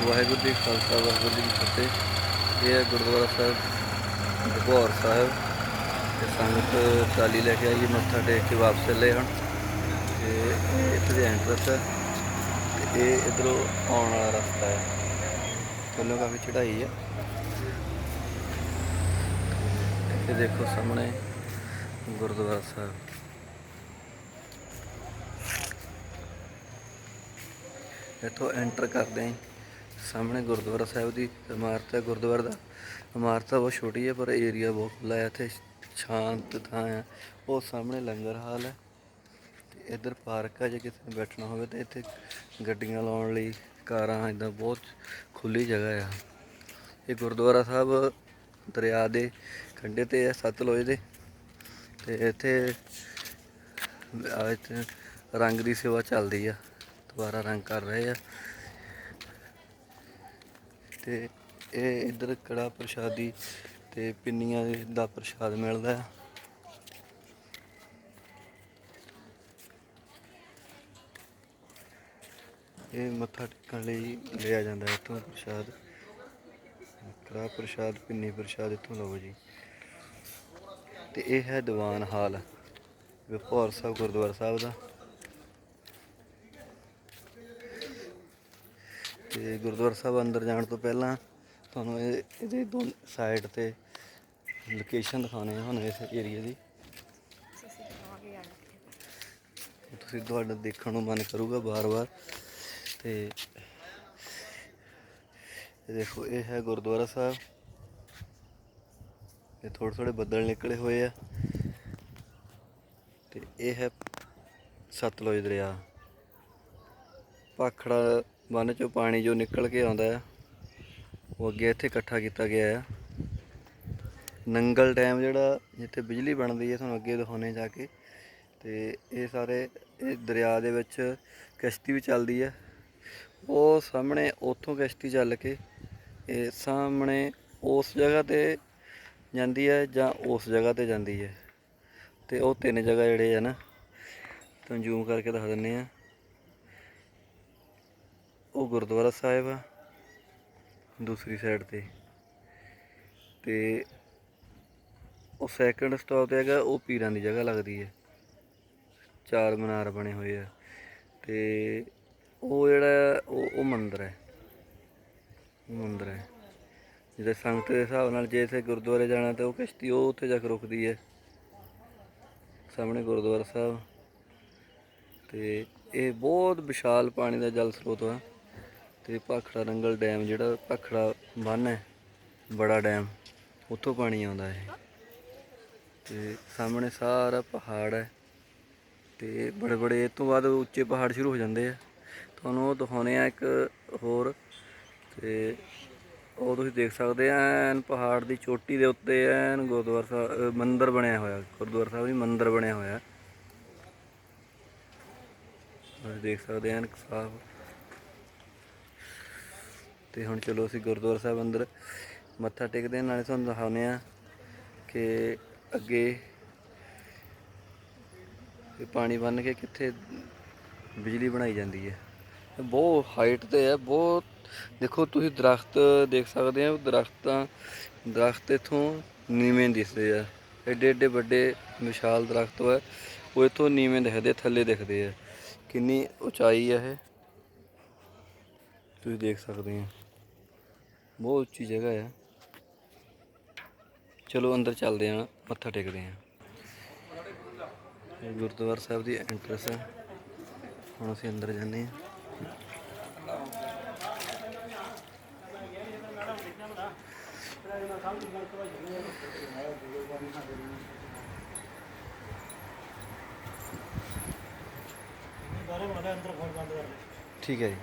ਵਾਹਿਗੁਰੂ ਜੀ ਖਾਲਸਾ, ਵਾਹਿਗੁਰੂ ਜੀ ਕੀ ਫਤਿਹ। ਇਹ ਹੈ ਗੁਰਦੁਆਰਾ ਸਾਹਿਬ ਘਬੌਰ ਸਾਹਿਬ। ਤੇ ਸੰਗਤ ਚਾਲੀ ਲੈ ਕੇ ਆਈ, ਮੱਥਾ ਟੇਕ ਕੇ ਵਾਪਸ ਚੱਲੇ ਹਨ ਤੇ ਇਹ ਇੱਥੇ ਦੇ ਐਂਟਰਸ ਹੈ। ਤੇ ਇਹ ਇਧਰੋਂ ਆਉਣ ਵਾਲਾ ਰਸਤਾ ਹੈ। ਥੱਲੋਂ ਕਾਫੀ ਚੜ੍ਹਾਈ ਹੈ। ਇਹ ਦੇਖੋ ਸਾਹਮਣੇ ਗੁਰਦੁਆਰਾ ਸਾਹਿਬ। ਇੱਥੋਂ ਐਂਟਰ ਕਰਦੇ ਹਾਂ। ਸਾਹਮਣੇ ਗੁਰਦੁਆਰਾ ਸਾਹਿਬ ਦੀ ਇਮਾਰਤ ਹੈ, ਗੁਰਦੁਆਰੇ ਦਾ। ਇਮਾਰਤ ਬਹੁਤ ਛੋਟੀ ਹੈ, ਪਰ ਏਰੀਆ ਬਹੁਤ ਖੁੱਲ੍ਹਾ ਹੈ, ਇੱਥੇ ਸ਼ਾਂਤ ਥਾਂ ਹੈ। ਉਹ ਸਾਹਮਣੇ ਲੰਗਰ ਹਾਲ ਹੈ। ਤੇ ਇੱਧਰ ਪਾਰਕ ਹੈ, ਜੇ ਕਿਸੇ ਨੇ ਬੈਠਣਾ ਹੋਵੇ ਤਾਂ ਇੱਥੇ ਗੱਡੀਆਂ ਲਾਉਣ ਲਈ ਕਾਰਾਂ, ਇਦਾਂ ਬਹੁਤ ਖੁੱਲੀ ਜਗ੍ਹਾ ਆ ਇਹ ਗੁਰਦੁਆਰਾ ਸਾਹਿਬ ਦਰਿਆ ਦੇ ਕੰਢੇ ਤੇ ਹੈ ਸਤਲੁਜ ਦੇ। ਤੇ ਇੱਥੇ ਇੱਥੇ ਰੰਗ ਦੀ ਸੇਵਾ ਚੱਲਦੀ ਆ। ਦੁਬਾਰਾ ਰੰਗ ਕਰ ਰਹੇ ਆ। ਤੇ ਇਹ ਇੱਧਰ ਕੜਾ ਪ੍ਰਸ਼ਾਦੀ ਤੇ ਪਿੰਨੀਆਂ ਦਾ ਪ੍ਰਸ਼ਾਦ ਮਿਲਦਾ ਹੈ। ਇਹ ਮੱਥਾ ਟੇਕਣ ਲਈ ਲਿਆ ਜਾਂਦਾ ਹੈ ਇੱਥੋਂ ਪ੍ਰਸ਼ਾਦ। ਕੜਾ ਪ੍ਰਸ਼ਾਦ, ਪਿੰਨੀ ਪ੍ਰਸ਼ਾਦ ਇੱਥੋਂ ਲਵੋ ਜੀ। ਤੇ ਇਹ ਹੈ ਦੀਵਾਨ ਹਾਲ ਵਿਪੌਰ ਸਾਹਿਬ, ਗੁਰਦੁਆਰਾ ਸਾਹਿਬ ਦਾ। ਤੇ ਗੁਰਦੁਆਰਾ ਸਾਹਿਬ ਅੰਦਰ ਜਾਣ ਤੋਂ ਪਹਿਲਾਂ ਤੁਹਾਨੂੰ ਇਹ ਇਹਦੇ ਦੋ ਸਾਈਡ ਤੇ ਲੋਕੇਸ਼ਨ ਦਿਖਾਉਣੇ ਆ ਹੁਣ ਇਸ ਏਰੀਆ ਦੀ। ਤੁਸੀਂ ਤੁਹਾਡਾ ਦੇਖਣ ਨੂੰ ਮਨ ਕਰੂਗਾ ਬਾਰ-ਬਾਰ। ਤੇ ਇਹ ਦੇਖੋ ਇਹ ਹੈ ਗੁਰਦੁਆਰਾ ਸਾਹਿਬ। ਇਹ ਥੋੜੇ ਥੋੜੇ ਬੱਦਲ ਨਿਕਲੇ ਹੋਏ ਆ। ਤੇ ਇਹ ਹੈ ਸਤਲੁਜ ਦਰਿਆ। ਭਾਖੜਾ ਬੰਨ ਚੋਂ ਪਾਣੀ ਜੋ ਨਿਕਲ ਕੇ ਆਉਂਦਾ ਆ ਉਹ ਅੱਗੇ ਇੱਥੇ ਇਕੱਠਾ ਕੀਤਾ ਗਿਆ ਆ ਨੰਗਲ ਡੈਮ ਜਿਹੜਾ ਜਿੱਥੇ ਬਿਜਲੀ ਬਣਦੀ ਹੈ, ਤੁਹਾਨੂੰ ਅੱਗੇ ਦਿਖਾਉਣੇ ਜਾ ਕੇ। ਤੇ ਇਹ ਸਾਰੇ, ਇਹ ਦਰਿਆ ਦੇ ਵਿੱਚ ਕਿਸ਼ਤੀ ਵੀ ਚੱਲਦੀ ਹੈ। ਉਹ ਸਾਹਮਣੇ, ਉੱਥੋਂ ਕਿਸ਼ਤੀ ਚੱਲ ਕੇ ਇਹ ਸਾਹਮਣੇ ਉਸ ਜਗ੍ਹਾ ਤੇ ਜਾਂਦੀ ਹੈ ਜਾਂ ਉਸ ਜਗ੍ਹਾ ਤੇ ਜਾਂਦੀ ਹੈ। ਤੇ ਉਹ ਤਿੰਨ ਜਗ੍ਹਾ ਜਿਹੜੇ ਆ ਨਾ, ਤੁਹਾਨੂੰ ਜ਼ੂਮ ਕਰਕੇ ਦਿਖਾ ਦਿੰਨੇ ਆ ਉਹ ਗੁਰਦੁਆਰਾ ਸਾਹਿਬ ਆ, ਦੂਸਰੀ ਸਾਈਡ ਤੇ। ਤੇ ਉਹ ਸੈਕੰਡ ਸਟਾਪ ਤੇ ਹੈਗਾ, ਉਹ ਪੀਰਾਂ ਦੀ ਜਗ੍ਹਾ ਲੱਗਦੀ ਹੈ ਚਾਰ ਮਨਾਰ ਬਣੇ ਹੋਏ ਆ। ਤੇ ਉਹ ਜਿਹੜਾ, ਉਹ ਉਹ ਮੰਦਿਰ ਹੈ। ਉਹ ਮੰਦਿਰ ਹੈ। ਜਿਹਦੇ ਸੰਗਤ ਦੇ ਹਿਸਾਬ ਨਾਲ ਜੇ ਇੱਥੇ ਗੁਰਦੁਆਰੇ ਜਾਣਾ ਤਾਂ ਉਹ ਕਿਸ਼ਤੀ ਉਹ ਉੱਥੇ ਜਾ ਕੇ ਰੁਕਦੀ ਹੈ। ਸਾਹਮਣੇ ਗੁਰਦੁਆਰਾ ਸਾਹਿਬ। ਤੇ ਇਹ ਬਹੁਤ ਵਿਸ਼ਾਲ ਪਾਣੀ ਦਾ ਜਲ ਸਰੋਤ ਆ। ਤੇ ਭਾਖੜਾ ਨੰਗਲ ਡੈਮ ਜਿਹੜਾ ਭਾਖੜਾ ਬੰਨ ਹੈ ਬੜਾ ਡੈਮ ਉੱਥੋਂ ਪਾਣੀ ਆਉਂਦਾ ਹੈ ਤੇ ਸਾਹਮਣੇ ਸਾਰਾ ਪਹਾੜ ਹੈ ਤੇ ਬੜੇ ਬੜੇ ਇਹ ਤੋਂ ਬਾਅਦ ਉੱਚੇ ਪਹਾੜ ਸ਼ੁਰੂ ਹੋ ਜਾਂਦੇ ਆ। ਤੁਹਾਨੂੰ ਉਹ ਦਿਖਾਉਣੇ ਆ ਇੱਕ ਹੋਰ ਤੇ ਉਹ ਤੁਸੀਂ ਦੇਖ ਸਕਦੇ ਆ ਐਨ ਪਹਾੜ ਦੀ ਚੋਟੀ ਦੇ ਉੱਤੇ ਐਨ ਗੁਰਦੁਆਰਾ ਸਾਹਿਬ ਅ, ਮੰਦਿਰ ਬਣਿਆ ਹੋਇਆ ਗੁਰਦੁਆਰਾ ਸਾਹਿਬ ਵੀ ਮੰਦਿਰ ਬਣਿਆ ਹੋਇਆ। ਤੁਸੀਂ ਦੇਖ ਸਕਦੇ ਆ ਐਨ ਸਾਫ਼ ਤੇ ਹੁਣ ਚਲੋ ਅਸੀਂ ਗੁਰਦੁਆਰਾ ਸਾਹਿਬ ਅੰਦਰ ਮੱਥਾ ਟੇਕਦੇ ਨਾਲੇ ਤੁਹਾਨੂੰ ਦਿਖਾਉਂਦੇ ਆ ਕਿ ਅੱਗੇ ਇਹ ਪਾਣੀ ਬੰਨ ਕੇ ਕਿੱਥੇ ਬਿਜਲੀ ਬਣਾਈ ਜਾਂਦੀ ਹੈ। ਬਹੁਤ ਹਾਈਟ ਤੇ ਹੈ, ਬਹੁਤ ਦੇਖੋ ਤੁਸੀਂ ਦਰਖਤ ਦੇਖ ਸਕਦੇ ਹੋ, ਦਰਖਤਾਂ, ਦਰਖਤ ਇਥੋਂ ਨੀਵੇਂ ਦਿਸਦੇ ਆ। ਐਡੇ ਐਡੇ ਵੱਡੇ ਵਿਸ਼ਾਲ ਦਰਖਤ ਹੈ, ਉਹ ਇਥੋਂ ਨੀਵੇਂ ਦਿਖਦੇ, ਥੱਲੇ ਦਿਖਦੇ ਆ। ਕਿੰਨੀ ਉਚਾਈ ਹੈ ਇਹ। ਤੁਸੀਂ ਦੇਖ ਸਕਦੇ ਹੋ। ਬਹੁਤ ਉੱਚੀ ਜਗ੍ਹਾ ਹੈ ਚਲੋ ਅੰਦਰ ਚੱਲਦੇ ਹਾਂ, ਮੱਥਾ ਟੇਕਦੇ ਹਾਂ। ਇਹ ਗੁਰਦੁਆਰਾ ਸਾਹਿਬ ਦੀ ਐਂਟਰੈਂਸ ਹੈ ਹੁਣ ਅਸੀਂ ਅੰਦਰ ਜਾਂਦੇ ਹਾਂ। ਠੀਕ ਹੈ ਜੀ।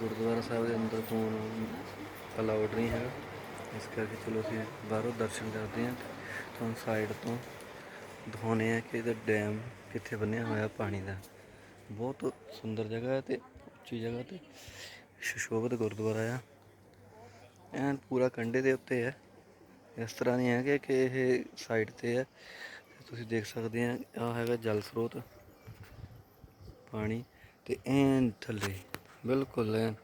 ਗੁਰਦੁਆਰਾ ਸਾਹਿਬ ਦੇ ਅੰਦਰ ਫੋਨ ਅਲਾਉਡ ਨਹੀਂ ਹੈਗਾ। ਇਸ ਕਰਕੇ ਚਲੋ ਅਸੀਂ ਬਾਹਰੋਂ ਦਰਸ਼ਨ ਕਰਦੇ ਹਾਂ ਤੁਹਾਨੂੰ ਸਾਈਡ ਤੋਂ ਦਿਖਾਉਂਦੇ ਆ ਕਿ ਇਹਦਾ ਡੈਮ ਕਿੱਥੇ ਬੰਨਿਆ ਹੋਇਆ ਪਾਣੀ ਦਾ। ਬਹੁਤ ਸੁੰਦਰ ਜਗ੍ਹਾ ਹੈ ਤੇ ਉੱਚੀ ਜਗ੍ਹਾ ਤੇ ਸ਼ਸ਼ੋਭਤ ਗੁਰਦੁਆਰਾ ਆ। ਐਨ ਪੂਰਾ ਕੰਢੇ ਦੇ ਉੱਤੇ ਹੈ। ਇਸ ਤਰ੍ਹਾਂ ਨਹੀਂ ਹੈ ਕਿ ਕਿ ਇਹ ਸਾਈਡ ਤੇ ਹੈ। ਤੁਸੀਂ ਦੇਖ ਸਕਦੇ ਆ ਆ ਹੈਗਾ ਜਲ ਸਰੋਤ ਪਾਣੀ ਤੇ ਐਨ ਥੱਲੇ। ਬਿਲਕੁਲ ਐਨ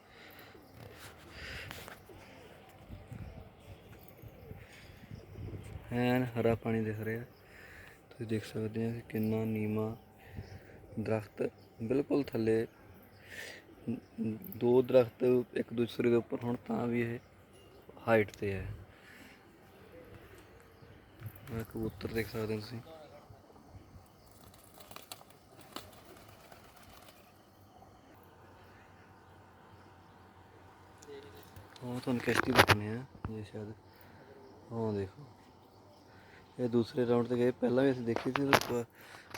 ਐਨ ਹਰਾ ਪਾਣੀ ਦਿਖ ਰਿਹਾ। ਤੁਸੀਂ ਦੇਖ ਸਕਦੇ ਹੋ ਕਿ ਕਿੰਨਾ ਨੀਵਾ ਦਰਖਤ ਬਿਲਕੁਲ ਥੱਲੇ। ਦੋ ਦਰਖਤ ਇੱਕ ਦੂਸਰੇ ਦੇ ਉੱਪਰ ਹੁਣ ਤਾਂ ਵੀ ਇਹ ਹਾਈਟ ਤੇ ਹੈ। ਆਹ ਕਬੂਤਰ ਦੇਖ ਸਕਦੇ ਹੋ ਤੁਸੀਂ। ਉਹ ਤੁਹਾਨੂੰ ਕਿਸ਼ਤੀ ਦਿਖਣੇ ਆ ਇਹ ਸ਼ਾਇਦ। ਉਹ ਦੇਖੋ। ਇਹ ਦੂਸਰੇ ਰਾਉਂਡ ਤੇ ਗਏ। ਪਹਿਲਾਂ ਵੀ ਅਸੀਂ ਦੇਖੀ ਸੀ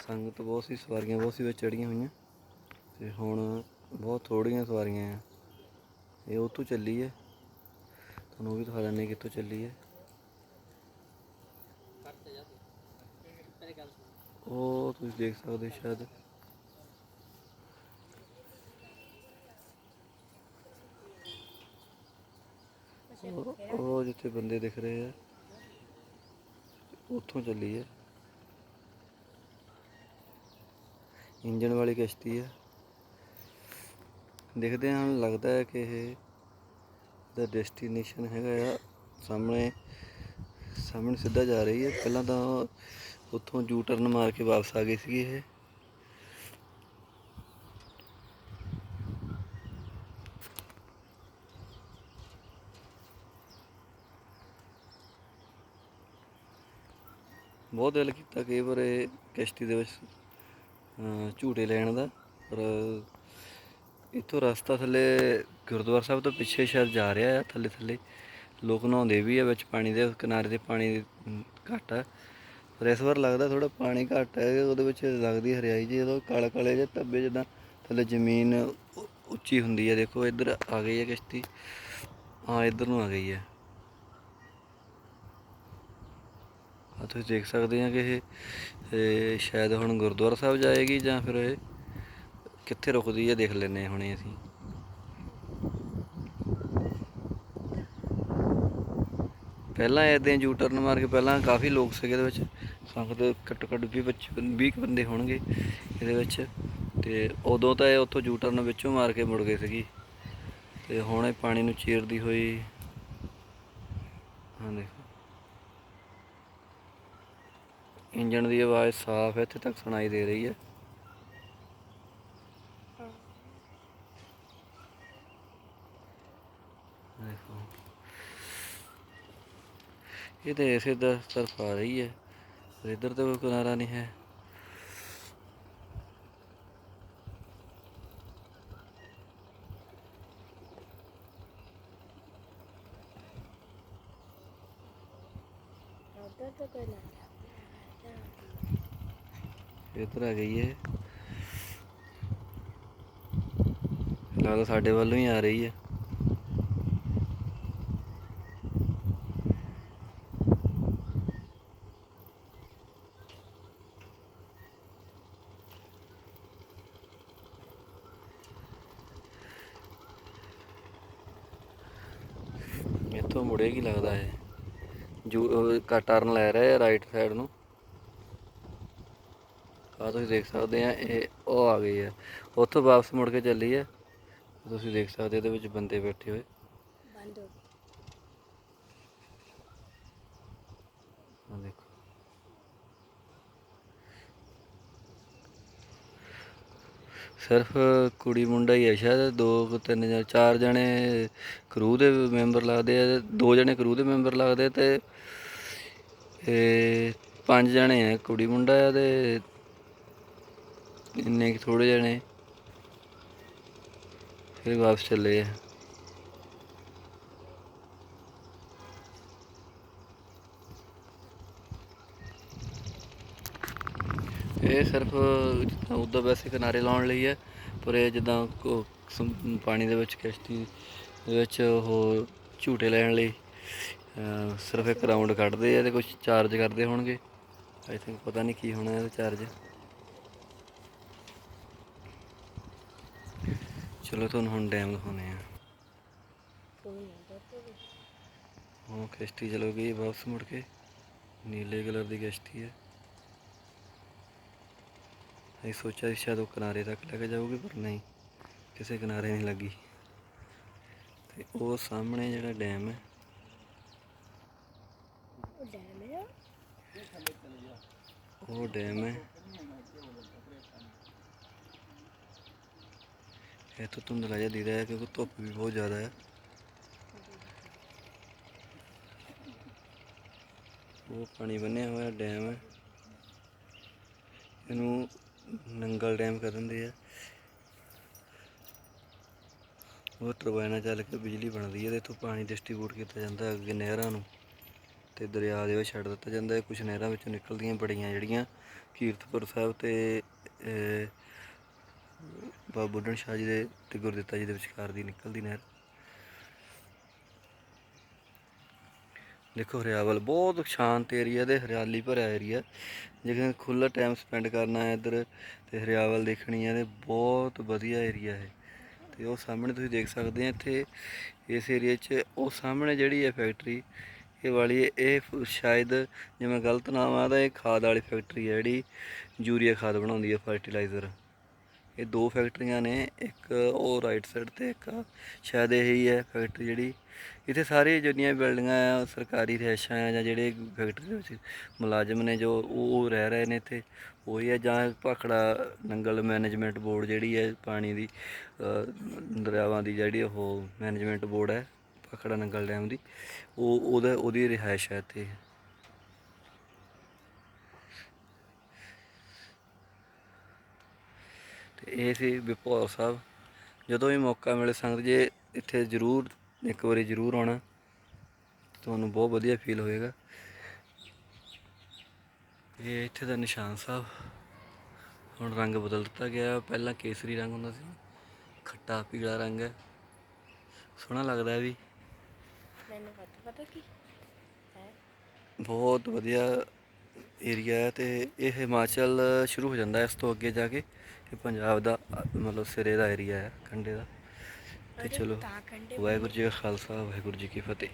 ਸੰਗਤ ਬਹੁਤ ਸੀ, ਸਵਾਰੀਆਂ ਬਹੁਤ ਸੀ ਵਿੱਚ ਚੜੀਆਂ ਹੋਈਆਂ। ਤੇ ਹੁਣ ਬਹੁਤ ਥੋੜੀਆਂ ਸਵਾਰੀਆਂ ਆ। ਇਹ ਉਤੋਂ ਚੱਲੀ ਹੈ ਤੁਹਾਨੂੰ ਉਹ ਵੀ ਦਿਖਾ ਦਿੰਦੇ ਕਿੱਥੋਂ ਚੱਲੀ ਹੈ ਉਹ ਤੁਸੀਂ ਦੇਖ ਸਕਦੇ ਹੋ ਸ਼ਾਇਦ। ਉਹ- ਜਿੱਥੇ ਬੰਦੇ ਦਿਖ ਰਹੇ ਆ, ਉੱਥੋਂ ਚੱਲੀ ਹੈ ਇੰਜਣ ਵਾਲੀ ਕਿਸ਼ਤੀ ਹੈ ਦੇਖਦੇ ਹਾਂ, ਲੱਗਦਾ ਹੈ ਕਿ ਇਹ ਦਾ ਡੈਸਟੀਨੇਸ਼ਨ ਹੈਗਾ ਆ। ਸਾਹਮਣੇ ਸਾਹਮਣੇ ਸਿੱਧਾ ਜਾ ਰਹੀ ਹੈ। ਪਹਿਲਾਂ ਤਾਂ ਉੱਥੋਂ ਯੂ ਟਰਨ ਮਾਰ ਕੇ ਵਾਪਸ ਆ ਗਈ ਸੀਗੀ ਇਹ। ਬਹੁਤ ਦਿਲ ਕੀਤਾ ਕਈ ਵਾਰ ਇਹ ਕਿਸ਼ਤੀ ਦੇ ਵਿੱਚ ਝੂਟੇ ਲੈਣ ਦਾ, ਪਰ ਇੱਥੋਂ ਰਸਤਾ ਥੱਲੇ ਗੁਰਦੁਆਰਾ ਸਾਹਿਬ ਤੋਂ ਪਿੱਛੇ ਸ਼ਹਿਰ ਜਾ ਰਿਹਾ ਆ, ਥੱਲੇ ਥੱਲੇ। ਲੋਕ ਨਹਾਉਂਦੇ ਵੀ ਆ, ਵਿੱਚ ਪਾਣੀ ਦੇ, ਕਿਨਾਰੇ ਤੇ ਪਾਣੀ ਘੱਟ ਆ। ਪਰ ਇਸ ਵਾਰ ਲੱਗਦਾ ਥੋੜਾ ਪਾਣੀ ਘੱਟ ਹੈ ਉਹਦੇ ਵਿੱਚ ਲੱਗਦੀ ਹਰਿਆਈ ਜੀ ਜਦੋਂ ਕਾਲੇ ਕਾਲੇ ਜਿਹੇ ਧੱਬੇ ਜਿੱਦਾਂ ਥੱਲੇ ਜ਼ਮੀਨ ਉੱਚੀ ਹੁੰਦੀ ਹੈ ਦੇਖੋ ਇੱਧਰ ਆ ਗਈ ਹੈ ਕਿਸ਼ਤੀ। ਹਾਂ, ਇੱਧਰ ਨੂੰ ਆ ਗਈ ਹੈ ਆ ਤੁਸੀਂ ਦੇਖ ਸਕਦੇ ਆ ਕਿ ਇਹ ਸ਼ਾਇਦ ਹੁਣ ਗੁਰਦੁਆਰਾ ਸਾਹਿਬ ਜਾਏਗੀ ਜਾਂ ਫਿਰ ਇਹ ਕਿੱਥੇ ਰੁਕਦੀ ਹੈ ਦੇਖ ਲੈਨੇ ਹੁਣੇ ਅਸੀਂ। ਪਹਿਲਾਂ ਐਦਾਂ ਯੂ ਟਰਨ ਮਾਰ ਕੇ ਪਹਿਲਾਂ ਕਾਫੀ ਲੋਕ ਸੀਗੇ ਇਹਦੇ ਵਿੱਚ ਸੰਗਤ ਘੱਟੋ ਘੱਟ ਵੀਹ 25 ਵੀਹ ਕੁ ਬੰਦੇ ਹੋਣਗੇ ਇਹਦੇ ਵਿੱਚ, ਤੇ ਉਦੋਂ ਤਾਂ ਇਹ ਉੱਥੋਂ ਯੂ ਟਰਨ ਵਿੱਚੋਂ ਮਾਰ ਕੇ ਮੁੜ ਗਏ ਸੀਗੀ। ਤੇ ਹੁਣ ਇਹ ਪਾਣੀ ਨੂੰ ਚੀਰਦੀ ਹੋਈ ਹਾਂ ਦੇਖੋ। ਇੰਜਣ ਦੀ ਆਵਾਜ਼ ਸਾਫ਼ ਇੱਥੇ ਤੱਕ ਸੁਣਾਈ ਦੇ ਰਹੀ ਹੈ। ਦੇਖੋ। ਇਹ ਤਾਂ ਇਸੇ ਦਾ ਤਰਫ ਆ ਰਹੀ ਹੈ, ਪਰ ਇੱਧਰ ਤਾਂ ਕੋਈ ਕਿਨਾਰਾ ਨਹੀਂ ਹੈ। ਉਧਰ ਤਾਂ ਕੋਈ ਨਾ ਇੱਧਰ ਆ ਗਈ ਹੈ। ਲੱਗਦਾ ਸਾਡੇ ਵੱਲੋਂ ਹੀ ਆ ਰਹੀ ਹੈ। ਇੱਥੋਂ ਮੁੜੇਗੀ ਲੱਗਦਾ ਹੈ? ਜੂ ਕਾ ਟਰਨ ਲੈ ਰਿਹਾ ਹੈ ਰਾਈਟ ਸਾਈਡ ਨੂੰ। ਤੁਸੀਂ ਦੇਖ ਸਕਦੇ ਆ ਇਹ ਉਹ ਆ ਗਈ ਹੈ ਉੱਥੋਂ ਵਾਪਸ ਮੁੜ ਕੇ ਚੱਲੀ ਹੈ ਤੁਸੀਂ ਦੇਖ ਸਕਦੇ ਇਹਦੇ ਵਿੱਚ ਬੰਦੇ ਬੈਠੇ ਹੋਏ। ਬੰਦ ਹੋ ਆ ਦੇਖੋ। ਸਿਰਫ ਕੁੜੀ ਮੁੰਡਾ ਹੀ ਹੈ ਸ਼ਾਇਦ ਦੋ ਤਿੰਨ ਜਾਂ ਚਾਰ ਜਣੇ ਕਰੂ ਦੇ ਮੈਂਬਰ ਲੱਗਦੇ ਆ ਦੋ ਜਣੇ ਕਰੂ ਦੇ ਮੈਂਬਰ ਲੱਗਦੇ ਤੇ ਇਹ ਪੰਜ ਜਣੇ ਆ ਕੁੜੀ ਮੁੰਡਾ ਆ ਤੇ ਇੰਨੇ ਕੁ ਥੋੜੇ ਜਣੇ ਫਿਰ ਵਾਪਸ ਚੱਲੇ ਆ। ਇਹ ਸਿਰਫ ਜਿੱਦਾਂ ਉੱਦਾਂ ਵੈਸੇ ਕਿਨਾਰੇ ਲਾਉਣ ਲਈ ਹੈ ਪਰ ਇਹ ਜਿੱਦਾਂ ਪਾਣੀ ਦੇ ਵਿੱਚ, ਕਿਸ਼ਤੀ ਦੇ ਵਿੱਚ ਉਹ ਝੂਟੇ ਲੈਣ ਲਈ ਸਿਰਫ ਇੱਕ ਰਾਉਂਡ ਕੱਢਦੇ ਆ ਤੇ ਕੁਝ ਚਾਰਜ ਕਰਦੇ ਹੋਣਗੇ। ਆਈ ਥਿੰਕ ਪਤਾ ਨਹੀਂ ਕੀ ਹੋਣਾ ਇਹਦਾ ਚਾਰਜ ਚਲੋ ਤੁਹਾਨੂੰ ਹੁਣ ਡੈਮ ਦਿਖਾਉਂਦੇ ਆ। ਉਹ ਕਿਸ਼ਤੀ ਚਲੋ ਗਈ ਵਾਪਸ ਮੁੜ ਕੇ। ਨੀਲੇ ਕਲਰ ਦੀ ਕਿਸ਼ਤੀ ਹੈ। ਅਸੀਂ ਸੋਚਿਆ ਸੀ ਸ਼ਾਇਦ ਉਹ ਕਿਨਾਰੇ ਤੱਕ ਲੈ ਕੇ ਜਾਊਗੀ ਪਰ ਨਹੀਂ। ਕਿਸੇ ਕਿਨਾਰੇ ਨਹੀਂ ਲੱਗੀ। ਤੇ ਉਹ ਸਾਹਮਣੇ ਜਿਹੜਾ ਡੈਮ ਹੈ। ਉਹ ਡੈਮ ਹੈ। ਉਹ ਡੈਮ ਹੈ। ਇੱਥੋਂ ਧੁੰਦਲਾ ਜਿਹਾ ਦਿਖਦਾ ਹੈ, ਕਿਉਂਕਿ ਧੁੱਪ ਵੀ ਬਹੁਤ ਜ਼ਿਆਦਾ ਹੈ। ਉਹ ਪਾਣੀ ਬੰਨਿਆ ਹੋਇਆ ਡੈਮ ਹੈ। ਇਹਨੂੰ ਨੰਗਲ ਡੈਮ ਕਹਿ ਦਿੰਦੇ ਆ। ਉਹ ਟਰਬਾਈਨਾਂ ਚੱਲ ਕੇ ਬਿਜਲੀ ਬਣਦੀ ਹੈ ਤੇ ਇੱਥੋਂ ਪਾਣੀ ਡਿਸਟ੍ਰੀਬਿਊਟ ਕੀਤਾ ਜਾਂਦਾ ਅੱਗੇ ਨਹਿਰਾਂ ਨੂੰ। ਤੇ ਦਰਿਆ ਦੇ ਵਿੱਚ ਛੱਡ ਦਿੱਤਾ ਜਾਂਦਾ ਹੈ। ਕੁਝ ਨਹਿਰਾਂ ਵਿੱਚੋਂ ਨਿਕਲਦੀਆਂ ਬੜੀਆਂ ਜਿਹੜੀਆਂ ਕੀਰਤਪੁਰ ਸਾਹਿਬ ਤੇ ਬਾਬਾ ਬੁੱਢਣ ਸ਼ਾਹ ਜੀ ਦੇ ਤੇ ਗੁਰਦਿੱਤਾ ਜੀ ਦੇ ਵਿਚਕਾਰ ਦੀ ਨਿਕਲਦੀ ਨਹਿਰ। ਦੇਖੋ ਹਰਿਆਵਲ ਬਹੁਤ ਸ਼ਾਂਤ ਏਰੀਆ ਤੇ ਹਰਿਆਲੀ ਭਰਿਆ ਏਰੀਆ। ਜਿਵੇਂ ਖੁੱਲਾ ਟਾਈਮ ਸਪੈਂਡ ਕਰਨਾ ਹੈ ਇੱਧਰ ਤੇ ਹਰਿਆਵਲ ਦੇਖਣੀ ਹੈ ਤੇ ਬਹੁਤ ਵਧੀਆ ਏਰੀਆ ਹੈ। ਤੇ ਉਹ ਸਾਹਮਣੇ ਤੁਸੀਂ ਦੇਖ ਸਕਦੇ ਆ ਇੱਥੇ ਇਸ ਏਰੀਆ 'ਚ ਉਹ ਸਾਹਮਣੇ ਜਿਹੜੀ ਹੈ ਫੈਕਟਰੀ ਇਹ ਵਾਲੀ ਇਹ ਫ- ਸ਼ਾਇਦ ਜੇ ਮੈਂ ਗਲਤ ਨਾ ਆ ਤਾਂ ਇਹ ਖਾਦ ਵਾਲੀ ਫੈਕਟਰੀ ਹੈ ਜਿਹੜੀ ਯੂਰੀਆ ਖਾਦ ਬਣਾਉਂਦੀ ਹੈ ਫਰਟੀਲਾਈਜ਼ਰ ਇਹ ਦੋ ਫੈਕਟਰੀਆਂ ਨੇ, ਇੱਕ ਉਹ ਰਾਈਟ ਸਾਈਡ ਤੇ, ਇੱਕ ਸ਼ਾਇਦ ਇਹ ਹੀ ਹੈ ਫੈਕਟਰੀ ਜਿਹੜੀ। ਇੱਥੇ ਸਾਰੇ ਜਿੰਨੀਆਂ ਬਿਲਡਿੰਗਾਂ ਆ, ਸਰਕਾਰੀ ਰਿਹਾਇਸ਼ਾਂ ਆ ਜਾਂ ਜਿਹੜੇ ਫੈਕਟਰੀ ਦੇ ਵਿੱਚ ਮੁਲਾਜ਼ਮ ਨੇ ਜੋ ਉਹ ਰਹਿ ਰਹੇ ਨੇ ਇੱਥੇ, ਉਹੀ ਹੈ ਜਾਂ ਭਾਖੜਾ ਨੰਗਲ ਮੈਨੇਜਮੈਂਟ ਬੋਰਡ ਜਿਹੜੀ ਹੈ, ਪਾਣੀ ਦੀ ਦਰਿਆਵਾਂ ਦੀ ਜਿਹੜੀ ਉਹ ਮੈਨੇਜਮੈਂਟ ਬੋਰਡ ਹੈ, ਭਾਖੜਾ ਨੰਗਲ ਡੈਮ ਦੀ, ਉਹ ਉਹਦਾ ਉਹਦੀ ਰਿਹਾਇਸ਼ ਹੈ ਇੱਥੇ। ਇਹ ਸੀ ਵਿਭੋਰ ਸਾਹਿਬ। ਜਦੋਂ ਵੀ ਮੌਕਾ ਮਿਲੇ ਸੰਗਤ ਜੇ ਇੱਥੇ ਜ਼ਰੂਰ ਇੱਕ ਵਾਰੀ ਜ਼ਰੂਰ ਆਉਣਾ। ਤੁਹਾਨੂੰ ਬਹੁਤ ਵਧੀਆ ਫੀਲ ਹੋਏਗਾ। ਇਹ ਇੱਥੇ ਦਾ ਨਿਸ਼ਾਨ ਸਾਹਿਬ। ਹੁਣ ਰੰਗ ਬਦਲ ਦਿੱਤਾ ਗਿਆ। ਪਹਿਲਾਂ ਕੇਸਰੀ ਰੰਗ ਹੁੰਦਾ ਸੀ ਖੱਟਾ ਪੀਲਾ ਰੰਗ। ਹੈ ਸੋਹਣਾ ਲੱਗਦਾ ਹੈ ਵੀ। ਮੈਨੂੰ ਪਤਾ ਪਤਾ ਕੀ? ਹੈ? ਬਹੁਤ ਵਧੀਆ ਏਰੀਆ ਹੈ ਤੇ ਇਹ ਹਿਮਾਚਲ ਸ਼ੁਰੂ ਹੋ ਜਾਂਦਾ ਇਸ ਤੋਂ ਅੱਗੇ ਜਾ ਕੇ। ਇਹ ਪੰਜਾਬ ਦਾ ਮਤਲਬ ਸਿਰੇ ਦਾ ਏਰੀਆ ਹੈ ਕੰਢੇ ਦਾ। ਤੇ ਚਲੋ ਵਾਹਿਗੁਰੂ ਜੀ ਕਾ ਖਾਲਸਾ ਵਾਹਿਗੁਰੂ ਜੀ ਕੀ ਫਤਿਹ।